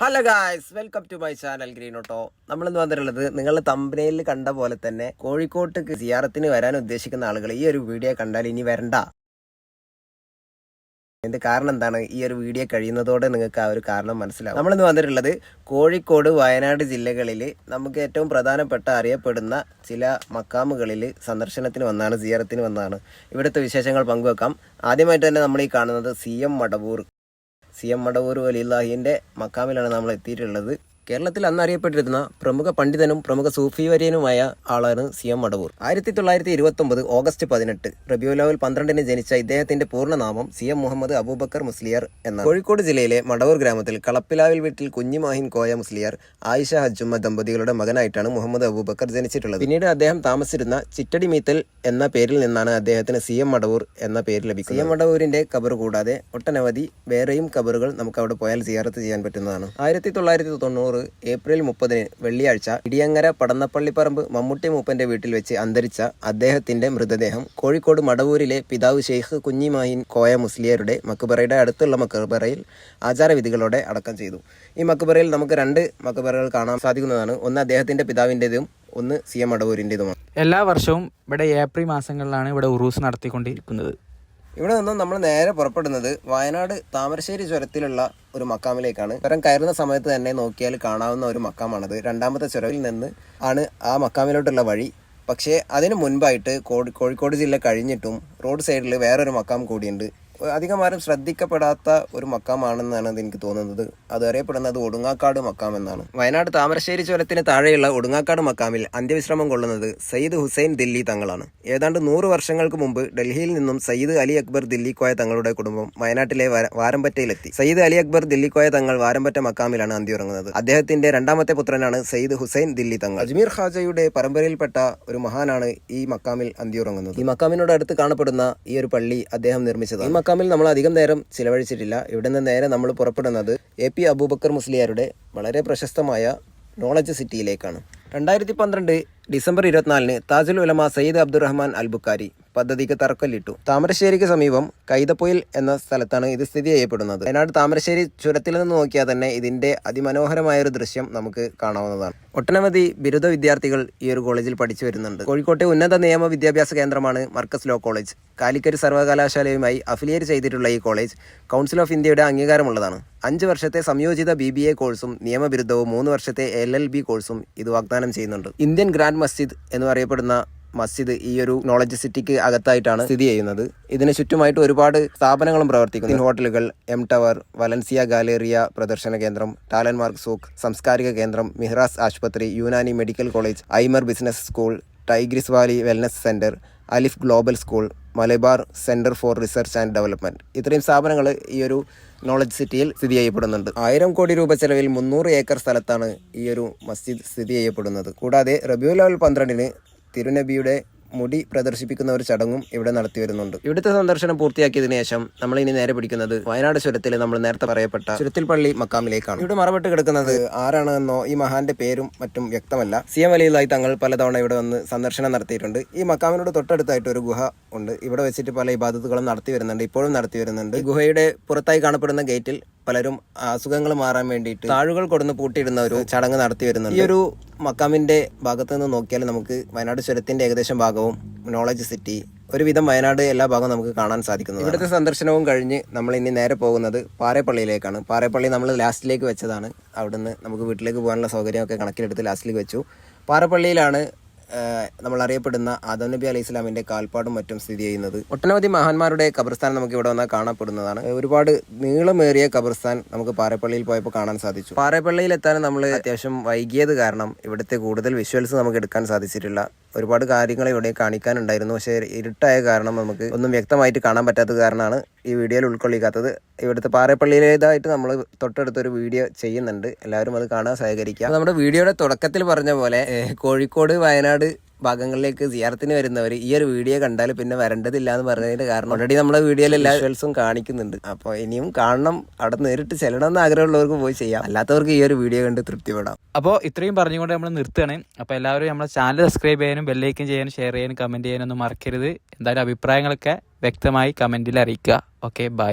Hello guys welcome to my channel green auto നമ്മൾ ഇന്ന് വന്നിട്ടുള്ളത് നിങ്ങൾ തമ്പനയിൽ കണ്ട പോലെ തന്നെ കോഴിക്കോട്ട് സിയാറത്തിന് വരാൻ ഉദ്ദേശിക്കുന്ന ആളുകൾ ഈ ഒരു വീഡിയോ കണ്ടാൽ ഇനി വരണ്ട. എന്ത് കാരണം എന്താണ്? ഈ ഒരു വീഡിയോ കഴിയുന്നതോടെ നിങ്ങൾക്ക് ആ ഒരു കാരണം മനസ്സിലാവും. നമ്മളിന്ന് വന്നിട്ടുള്ളത് കോഴിക്കോട് വയനാട് ജില്ലകളിൽ നമുക്ക് ഏറ്റവും പ്രധാനപ്പെട്ട അറിയപ്പെടുന്ന ചില മക്കാമുകളിൽ സന്ദർശനത്തിന് വന്നാണ് സിയാറത്തിന് വന്നതാണ് ഇവിടുത്തെ വിശേഷങ്ങൾ പങ്കുവെക്കാം. ആദ്യമായിട്ട് തന്നെ നമ്മൾ ഈ കാണുന്നത് C M Madavoor. C M Madavoor വലിയുല്ലാഹിന്റെ മക്കാമിലാണ് നമ്മൾ എത്തിയിട്ടുള്ളത് കേരളത്തിൽ അന്ന് അറിയപ്പെട്ടിരുന്ന പ്രമുഖ പണ്ഡിതനും പ്രമുഖ സൂഫി വര്യനുമായ ആളാണ് സി എം മടവൂർ ആയിരത്തി തൊള്ളായിരത്തി ഇരുപത്തി ഒമ്പത് ഓഗസ്റ്റ് പതിനെട്ട് റബിയുലാവുൽ പന്ത്രണ്ടിന് ജനിച്ച ഇദ്ദേഹത്തിന്റെ പൂർണനാമം സി എം മുഹമ്മദ് അബൂബക്കർ മുസ്ലിയർ എന്ന കോഴിക്കോട് ജില്ലയിലെ മടവൂർ ഗ്രാമത്തിൽ കളപ്പിലാവിൽ വീട്ടിൽ കുഞ്ഞിമാഹിൻ കോയ മുസ്ലിയർ ആയിഷ ഹജ്ജുമ്മ ദമ്പതികളുടെ മകനായിട്ടാണ് മുഹമ്മദ് അബൂബക്കർ ജനിച്ചിട്ടുള്ളത്. പിന്നീട് അദ്ദേഹം താമസിച്ചിരുന്ന ചിറ്റടി മീത്തൽ എന്ന പേരിൽ നിന്നാണ് അദ്ദേഹത്തിന് സി എം മടവൂർ എന്ന പേര് ലഭിക്കുന്നത്. സി എം മടവൂരിന്റെ കബർ കൂടാതെ ഒട്ടനവധി വേറെയും കബറുകൾ നമുക്ക് അവിടെ പോയാൽ സിയാറത്ത് ചെയ്യാൻ പറ്റുന്നതാണ്. ആയിരത്തി തൊള്ളായിരത്തി തൊണ്ണൂറ് ഏപ്രിൽ മുപ്പതിന് വെള്ളിയാഴ്ച ഇടിയങ്ങര പടന്നപ്പള്ളിപ്പറമ്പ് മമ്മൂട്ടി മൂപ്പന്റെ വീട്ടിൽ വെച്ച് അന്തരിച്ച അദ്ദേഹത്തിന്റെ മൃതദേഹം കോഴിക്കോട് മടവൂരിലെ പിതാവ് ഷെയ്ഖ് കുഞ്ഞിമാഹിൻ കോയ മുസ്ലിയരുടെ മക്ബറയുടെ അടുത്തുള്ള മക്ബറയിൽ ആചാരവിധികളോടെ അടക്കം ചെയ്തു. ഈ മക്ബറയിൽ നമുക്ക് രണ്ട് മക്ബറകൾ കാണാൻ സാധിക്കുന്നതാണ്. ഒന്ന് അദ്ദേഹത്തിന്റെ പിതാവിന്റെതും ഒന്ന് സി എം മടവൂരിന്റെതുമാണ് എല്ലാ വർഷവും ഇവിടെ ഏപ്രിൽ മാസങ്ങളിലാണ് ഇവിടെ ഉറൂസ് നടത്തിക്കൊണ്ടിരിക്കുന്നത്. ഇവിടെ നിന്നും നമ്മൾ നേരെ പുറപ്പെടുന്നത് വയനാട് താമരശ്ശേരി ചുരത്തിലുള്ള ഒരു മക്കാമിലേക്കാണ്. ചുരം കയറുന്ന സമയത്ത് തന്നെ നോക്കിയാൽ കാണാവുന്ന ഒരു മക്കാമാണത്. രണ്ടാമത്തെ ചുരവിൽ നിന്ന് ആണ് ആ മക്കാമിലോട്ടുള്ള വഴി. പക്ഷേ അതിന് മുൻപായിട്ട് കോഴിക്കോട് ജില്ല കഴിഞ്ഞിട്ടും റോഡ് സൈഡിൽ വേറൊരു മക്കാം കൂടിയുണ്ട്. അധികം ആരും ശ്രദ്ധിക്കപ്പെടാത്ത ഒരു മക്കാമാണെന്നാണ് എനിക്ക് തോന്നുന്നത്. അത് അറിയപ്പെടുന്നത് ഒടുങ്ങാക്കാട് മക്കാം എന്നാണ്. വയനാട് താമരശ്ശേരി ചുരത്തിന് താഴെയുള്ള ഒടുങ്ങാക്കാട് മക്കാമിൽ അന്ത്യവിശ്രമം കൊള്ളുന്നത് സയ്യിദ് ഹുസൈൻ ദില്ലി തങ്ങളാണ്. ഏതാണ്ട് നൂറ് വർഷങ്ങൾക്ക് മുമ്പ് ഡൽഹിയിൽ നിന്നും സയ്യിദ് അലി അക്ബർ ദില്ലിക്കോയ തങ്ങളുടെ കുടുംബം വയനാട്ടിലെ വാര- വാരമ്പറ്റയിലെത്തി. സയ്യിദ് അലി അക്ബർ ദില്ലിക്കോയ തങ്ങൾ വാരമ്പറ്റ മക്കാമിലാണ് അന്ത്യമിറങ്ങുന്നത് അദ്ദേഹത്തിന്റെ രണ്ടാമത്തെ പുത്രനാണ് സയ്യിദ് ഹുസൈൻ ദില്ലി തങ്ങൾ. അജ്മീർ ഖാജയുടെ പരമ്പരയിൽപ്പെട്ട ഒരു മഹാനാണ് ഈ മക്കാമിൽ അന്ത്യമിറങ്ങുന്നത് ഈ മക്കാമിനോട് അടുത്ത് കാണപ്പെടുന്ന ഈ ഒരു പള്ളി അദ്ദേഹം നിർമ്മിച്ചത് ഈ മക്കാമിൽ നമ്മൾ അധികം നേരം ചിലവഴിച്ചിട്ടില്ല. ഇവിടെ നിന്ന് നേരെ നമ്മൾ പുറപ്പെടുന്നത് എ പി അബൂബക്കർ മുസ്ലിയാരുടെ വളരെ പ്രശസ്തമായ നോളജ് സിറ്റിയിലേക്കാണ് രണ്ടായിരത്തി പന്ത്രണ്ട് ഡിസംബർ ഇരുപത്തിനാലിന് താജുൽ ഉലമ സയ്യിദ് അബ്ദുറഹ്മാൻ അൽ ബുക്കാരി പദ്ധതിക്ക് തറക്കല്ലിട്ടു. താമരശ്ശേരിക്ക് സമീപം കൈതപ്പൊയിൽ എന്ന സ്ഥലത്താണ് ഇത് സ്ഥിതി ചെയ്യപ്പെടുന്നത്. വയനാട് താമരശ്ശേരി ചുരത്തിൽ നിന്ന് നോക്കിയാൽ തന്നെ ഇതിന്റെ അതിമനോഹരമായ ഒരു ദൃശ്യം നമുക്ക് കാണാവുന്നതാണ്. ഒട്ടനവധി ബിരുദ വിദ്യാർത്ഥികൾ ഈ ഒരു കോളേജിൽ പഠിച്ചു വരുന്നുണ്ട്. കോഴിക്കോട്ടെ ഉന്നത നിയമ വിദ്യാഭ്യാസ കേന്ദ്രമാണ് മർക്കസ് ലോ കോളേജ്. കാലിക്കറ്റ് സർവകലാശാലയുമായി അഫിലിയേറ്റ് ചെയ്തിട്ടുള്ള ഈ കോളേജ് കൗൺസിൽ ഓഫ് ഇന്ത്യയുടെ അംഗീകാരമുള്ളതാണ്. അഞ്ച് വർഷത്തെ സംയോജിത ബി ബി എ കോഴ്സും നിയമബിരുദവും മൂന്ന് വർഷത്തെ എൽ എൽ ബി കോഴ്സും ഇത് വാഗ്ദാനം ചെയ്യുന്നുണ്ട്. ഇന്ത്യൻ ഗ്രാൻഡ് മസ്ജിദ് എന്ന് അറിയപ്പെടുന്ന മസ്ജിദ് ഈ ഒരു നോളജ് സിറ്റിക്ക് അകത്തായിട്ടാണ് സ്ഥിതി ചെയ്യുന്നത്. ഇതിന് ചുറ്റുമായിട്ട് ഒരുപാട് സ്ഥാപനങ്ങളും പ്രവർത്തിക്കുന്നു ഹോട്ടലുകൾ എം ടവർ വലൻസിയ ഗാലേറിയ പ്രദർശന കേന്ദ്രം ടാലൻമാർക്ക് സൂക്ക് സാംസ്കാരിക കേന്ദ്രം മിഹ്റാസ് ആശുപത്രി Unani medical college Aimer business school Tigris valley wellness centre Alif global school Malabar centre for research and development ഇത്രയും സ്ഥാപനങ്ങൾ ഈ ഒരു നോളജ് സിറ്റിയിൽ സ്ഥിതി ചെയ്യപ്പെടുന്നുണ്ട്. ആയിരം കോടി രൂപ ചെലവിൽ മുന്നൂറ് ഏക്കർ സ്ഥലത്താണ് ഈ ഒരു മസ്ജിദ് സ്ഥിതി ചെയ്യപ്പെടുന്നത്. കൂടാതെ റബിയുൽ അവൽ പന്ത്രണ്ടിന് തിരുനബിയുടെ മുടി പ്രദർശിപ്പിക്കുന്ന ഒരു ചടങ്ങും ഇവിടെ നടത്തി വരുന്നുണ്ട്. ഇവിടുത്തെ സന്ദർശനം പൂർത്തിയാക്കിയതിനു ശേഷം നമ്മൾ ഇനി നേരെ പിടിക്കുന്നത് വയനാട് ചുരത്തിൽ നമ്മൾ നേരത്തെ പറയപ്പെട്ട ചുരത്തിൽ പള്ളി മക്കാമിലേക്കാണ്. ഇവിടെ മറപ്പെട്ട് കിടക്കുന്നത് ആരാണെന്നോ ഈ മഹാന്റെ പേരും മറ്റും വ്യക്തമല്ല. സി എം അലിയിലായി തങ്ങൾ പലതവണ ഇവിടെ വന്ന് സന്ദർശനം നടത്തിയിട്ടുണ്ട്. ഈ മക്കാമിനോട് തൊട്ടടുത്തായിട്ട് ഒരു ഗുഹ ഉണ്ട്. ഇവിടെ വെച്ചിട്ട് പല ഇബാദത്തുകളും നടത്തി വരുന്നുണ്ട്. ഇപ്പോഴും നടത്തി വരുന്നുണ്ട്. ഗുഹയുടെ പുറത്തായി കാണപ്പെടുന്ന ഗേറ്റിൽ പലരും അസുഖങ്ങൾ മാറാൻ വേണ്ടിയിട്ട് താഴുകൾ കൊടുന്ന് പൂട്ടിയിടുന്ന ഒരു ചടങ്ങ് നടത്തി വരുന്നുണ്ട്. ഈ ഒരു മക്കാമിന്റെ ഭാഗത്ത് നിന്ന് നോക്കിയാൽ നമുക്ക് വയനാട് ചുരത്തിന്റെ ഏകദേശം ഭാഗവും നോളജ് സിറ്റി ഒരുവിധം വയനാട് എല്ലാ ഭാഗവും നമുക്ക് കാണാൻ സാധിക്കുന്നു ഇവിടുത്തെ സന്ദർശനവും കഴിഞ്ഞ് നമ്മൾ ഇനി നേരെ പോകുന്നത് പാറേപ്പള്ളിയിലേക്കാണ്. പാറേപ്പള്ളി നമ്മൾ ലാസ്റ്റിലേക്ക് വെച്ചതാണ്. അവിടുന്ന് നമുക്ക് വീട്ടിലേക്ക് പോകാനുള്ള സൗകര്യമൊക്കെ കണക്കിലെടുത്ത് ലാസ്റ്റിലേക്ക് വെച്ചു. പാറപ്പള്ളിയിലാണ് നമ്മൾ അറിയപ്പെടുന്ന ആദം നബി അലൈഹി ഇസ്ലാമിന്റെ കാൽപ്പാടും മറ്റും സ്ഥിതി ചെയ്യുന്നത് ഒട്ടനവധി മഹാന്മാരുടെ ഖബർസ്ഥാൻ നമുക്ക് ഇവിടെ വന്നാൽ കാണപ്പെടുന്നതാണ്. ഒരുപാട് നീളമേറിയ ഖബർസ്ഥാൻ നമുക്ക് പാറപ്പള്ളിയിൽ പോയപ്പോൾ കാണാൻ സാധിച്ചു. പാറപ്പള്ളിയിൽ എത്താൻ നമ്മൾ അത്യാവശ്യം വൈകിയത് കാരണം ഇവിടുത്തെ കൂടുതൽ വിഷ്വൽസ് നമുക്ക് എടുക്കാൻ സാധിച്ചിട്ടില്ല. ഒരുപാട് കാര്യങ്ങൾ ഇവിടെ കാണിക്കാനുണ്ടായിരുന്നു. പക്ഷേ ഇരുട്ടായ കാരണം നമുക്ക് ഒന്നും വ്യക്തമായിട്ട് കാണാൻ പറ്റാത്ത കാരണമാണ് ഈ വീഡിയോയിൽ ഉൾക്കൊള്ളിക്കാത്തത്. ഇവിടുത്തെ പാറപ്പള്ളിയിലേതായിട്ട് നമ്മൾ തൊട്ടടുത്തൊരു വീഡിയോ ചെയ്യുന്നുണ്ട്. എല്ലാവരും അത് കാണാൻ സഹകരിക്കുക നമ്മുടെ വീഡിയോയുടെ തുടക്കത്തിൽ പറഞ്ഞ പോലെ കോഴിക്കോട് വയനാട് ഭാഗങ്ങളിലേക്ക് സിയാറത്തിന് വരുന്നവർ ഈ ഒരു വീഡിയോ കണ്ടാൽ പിന്നെ വരേണ്ടതില്ല എന്ന് പറഞ്ഞതിന്റെ കാരണം ഓൾറെഡി നമ്മുടെ വീഡിയോയിൽ എല്ലാ വിഷ്വൽസും കാണിക്കുന്നുണ്ട്. അപ്പോൾ ഇനിയും കാണണം. അവിടെ നേരിട്ട് ചെല്ലണം എന്ന് ആഗ്രഹമുള്ളവർക്ക് പോയി ചെയ്യാം. അല്ലാത്തവർക്ക് ഈ ഒരു വീഡിയോ കണ്ട് തൃപ്തിപ്പെടാം. അപ്പോൾ ഇത്രയും പറഞ്ഞുകൊണ്ട് നമ്മൾ നിർത്തുകയാണ്. അപ്പോൾ എല്ലാവരും നമ്മുടെ ചാനൽ സബ്സ്ക്രൈബ് ചെയ്യാനും ബെല്ലൈക്കും ചെയ്യാനും ഷെയർ ചെയ്യാനും കമന്റ് ചെയ്യാനൊന്നും മറക്കരുത്. എന്തായാലും അഭിപ്രായങ്ങളൊക്കെ വ്യക്തമായി കമന്റിൽ അറിയിക്കുക. Okay bye